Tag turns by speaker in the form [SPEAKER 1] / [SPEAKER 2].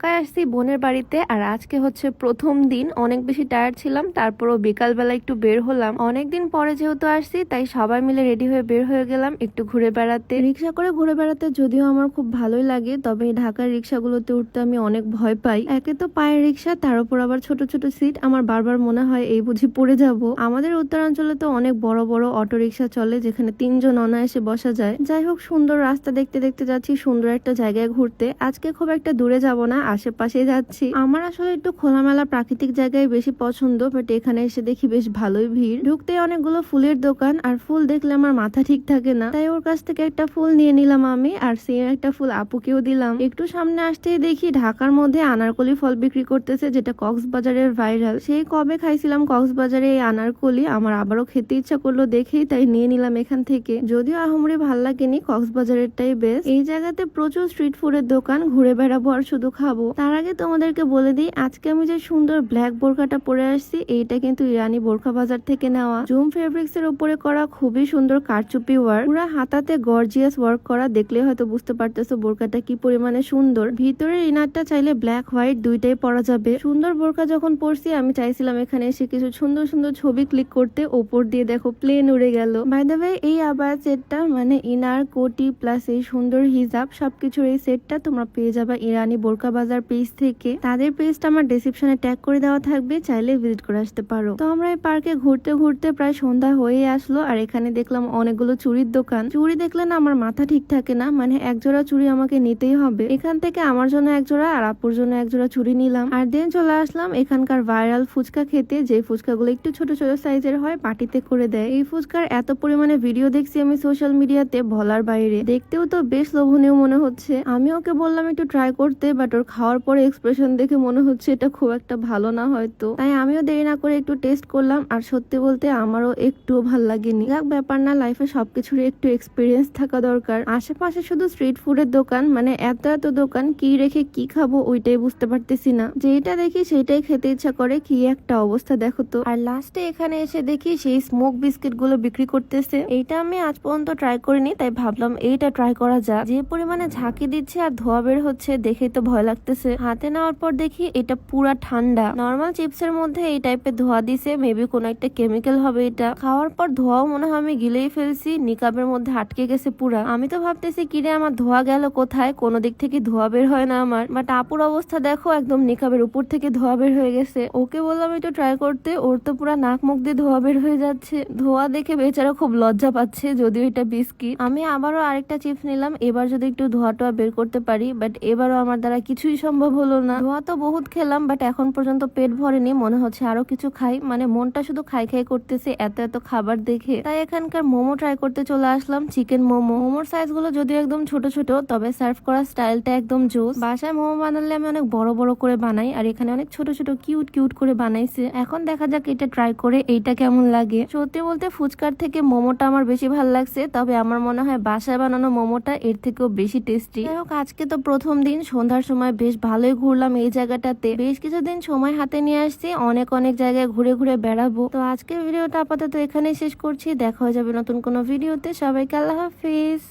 [SPEAKER 1] ঢাকায় আসছি বোনের বাড়িতে, আর আজকে হচ্ছে প্রথম দিন। অনেক বেশি টায়ার্ড ছিলাম, তারপরও বিকালবেলা একটু বের হলাম। অনেকদিন পরে যেহেতু আসছি, তাই সবাই মিলে রেডি হয়ে বের হয়ে গেলাম একটু ঘুরে বেড়াতে। রিক্সা করে ঘুরে বেড়াতে যদিও আমার খুব ভালোই লাগে, তবে ঢাকার রিক্সাগুলোতে উঠতে আমি অনেক ভয় পাই। একে তো পায়ের রিক্সা, তার উপর আবার ছোট ছোট সিট আমার বারবার মনে হয় এই বুঝি পড়ে যাব। আমাদের উত্তরাঞ্চলে তো অনেক বড় বড় অটো রিক্সা চলে, যেখানে তিনজন অনায়াসে বসা যায়। যাই হোক, সুন্দর রাস্তা দেখতে দেখতে যাচ্ছি, সুন্দর একটা জায়গায় ঘুরতে। আজকে খুব একটা দূরে যাব না আশেপাশে যাচ্ছি। আমার আসলে একটু খোলামেলা প্রাকৃতিক জায়গায় বেশি পছন্দ বাট এখানে এসে দেখি বেশ ভালোই ভিড়। ঢুকতে অনেকগুলো ফুলের দোকান, আর ফুল দেখলে আমার মাথা ঠিক থাকে না। তাই ওর কাছ থেকে একটা ফুল নিয়ে নিলাম আমি, আর সেম একটা ফুল আপুকেও দিলাম। একটু সামনে আসতেই দেখি ঢাকার মধ্যে আনারকলি ফল বিক্রি করতেছে, যেটা কক্সবাজারের ভাইরাল। সেই কবে খাইছিলাম কক্সবাজারে এই আনারকলি, আমার আবারও খেতে ইচ্ছা করল দেখেই তাই নিয়ে নিলাম এখান থেকে। যদিও আহমরে ভালো লাগেনি, কক্সবাজারেরটাই বেস্ট এই জায়গাতে প্রচুর স্ট্রিট ফুডের দোকান, ঘুরে বেড়াবো আর শুধু খাব তার আগে তোমাদেরকে বলে দিই, আজকে আমি যে সুন্দর ব্ল্যাক বোরখাটা পরে আসছি, এইটা কিন্তু ইরানি বোরখা বাজার থেকে নেওয়া। জুম ফেব্রিক্স এর উপরে করা খুবই সুন্দর কারচুপি ওয়ার্ক পুরো হাতাতে গর্জিয়াস ওয়ার্ক করা, দেখলে হয়তো বুঝতে পারতেছো বোরখাটা কি পরিমাণে সুন্দর। ভিতরের ইনারটা চাইলে ব্ল্যাক হোয়াইট দুইটাই পরা যাবে। সুন্দর বোরখা যখন পরছি, আমি চাইছিলাম এখানে এসে কিছু সুন্দর সুন্দর ছবি ক্লিক করতে, ওপর দিয়ে দেখো প্লেন উড়ে গেল। বাই দ্য ওয়ে এই আবার সেটটা মানে ইনার কোটি প্লাস এই সুন্দর হিজাব, সবকিছুর এই সেটটা তোমরা পেয়ে যাবে ইরানি বোরকা বাজার পেজ থেকে তাদের পেজটা আমার ডেসক্রিপশনে ট্যাগ করে দেওয়া থাকবে, চাইলে ভিজিট করে আসতে পারো। তো আমরা এই পার্কে ঘুরতে ঘুরতে প্রায় সন্ধ্যা হয়ে আসলো, আর এখানে দেখলাম অনেকগুলো চুরির দোকান। চুড়ি দেখলে না আমার মাথা ঠিক থাকে না মানে এক জোড়া চুড়ি আমাকে নিতেই হবে। এখান থেকে আমার জন্য এক জোড়া আর আপুর জন্য এক জোড়া চুড়ি নিলাম। আর দেন চলে আসলাম এখানকার ভাইরাল ফুচকা খেতে, যে ফুচকাগুলো একটু ছোট ছোট সাইজের হয় পাটিতে করে দেয়। এই ফুচকার এত পরিমাণে ভিডিও দেখছি আমি সোশ্যাল মিডিয়াতে ভলার বাইরে। দেখতেও তো বেশ লোভনীয় মনে হচ্ছে। আমি ওকে বললাম একটু ট্রাই করতে বাট ওর খাওয়ার পরে এক্সপ্রেশন দেখে মনে হচ্ছে এটা খুব একটা ভালো না হয়তো। তাই আমিও দেরি না করে একটু টেস্ট করলাম আর সত্যি বলতে আমারও একটুও ভালো লাগেনি। যাক, ব্যাপার না লাইফে সবকিছুরই একটু এক্সপিরিয়েন্স থাকা দরকার। আশেপাশে শুধু স্ট্রিট ফুডের দোকান মানে এত এত দোকান, কি রেখে কি খাব ওইটাই বুঝতে পারতেছি না। যেটা দেখি সেটাই খেতে ইচ্ছা করে, কি একটা অবস্থা দেখো তো। আর লাস্টে এখানে এসে দেখি সেই স্মোক বিস্কিটগুলো বিক্রি করতেছে। এইটা আমি আজ পর্যন্ত ট্রাই করিনি, তাই ভাবলাম এইটা ট্রাই করা যাক। যে পরিমাণে ঝাঁকি দিচ্ছে আর ধোয়া বের হচ্ছে, দেখেই তো ভয় লাগতেছে। হাতে নেওয়ার পর দেখি এটা পুরা ঠান্ডা। নর্মাল চিপসের মধ্যে এই টাইপের ধোয়া দিছে মেবি কোন একটা কেমিক্যাল হবে এটা। খাওয়ার পর ধোয়াও মনে হয় আমি গিলেই ফেলছি, নিকাবের মধ্যে আটকে গেছে পুরা। আমি তো ভাবতেছি কিরে আমার ধোয়া গেল কোথায়? কোন দিক থেকে ধোয়া বের হয় না আমার। বাট আপুর অবস্থা দেখো, একদম নিকাবের উপর থেকে ধোয়া বের হয়ে গেছে। ওকে বললাম একটু ট্রাই করতে। ওর তো পুরা নাক মুখ দিয়ে ধোয়া বের হয়ে যাচ্ছে। ধোয়া দেখে বেচারা খুব লজ্জা পাচ্ছে, যদিও এটা বিস্কিট আমি আবারও আরেকটা চিপস নিলাম। এবার যদি একটু ধোয়া টোয়া বের করতে পারি বাট এবারও আমার দ্বারা কিছুই সম্ভব হলো না। ধোয়া তো বহুত খেলাম বাট এখন পর্যন্ত পেট ভরেনি, মনে হচ্ছে আরও কিছু খাই। মানে মনটা শুধু খাই খাই করতেছে, এত এত খাবার দেখে। তাই এখানকার মোমো ট্রাই করতে চলে আসলাম চিকেন মোমো। মোমোর সাইজগুলো যদিও একদম ছোট ছোট, তবে সার্ভ করার স্টাইলটা একদম জোস। বাসায় মোমো বানালে আমি অনেক বড় বড় করে বানাই, আর এখানে অনেক ছোট ছোট কিউট কিউট করে বানাইছে। এখন দেখা যাক এটা ট্রাই করে এইটা কেমন লাগে। সত্যি বলতে ফুচকার থেকে মোমোটা আমার বেশি ভালো লাগছে, তবে আমার মনে হয় বাসায় বানানো মোমোটা এর থেকেও বেশি টেস্টি যাই হোক, আজকে তো প্রথম দিন, সন্ধ্যার সময় বেশ ভালোই ঘুরলাম এই জায়গাটাতে। বেশ কিছুদিন সময় হাতে নিয়ে আসছি, অনেক অনেক জায়গায় ঘুরে ঘুরে বেড়াবো। তো আজকের ভিডিওটা আপাতত এখানেই শেষ করছি। দেখা হয়ে যাবে নতুন কোনো ভিডিওতে। সবাইকে আল্লাহ হাফিজ।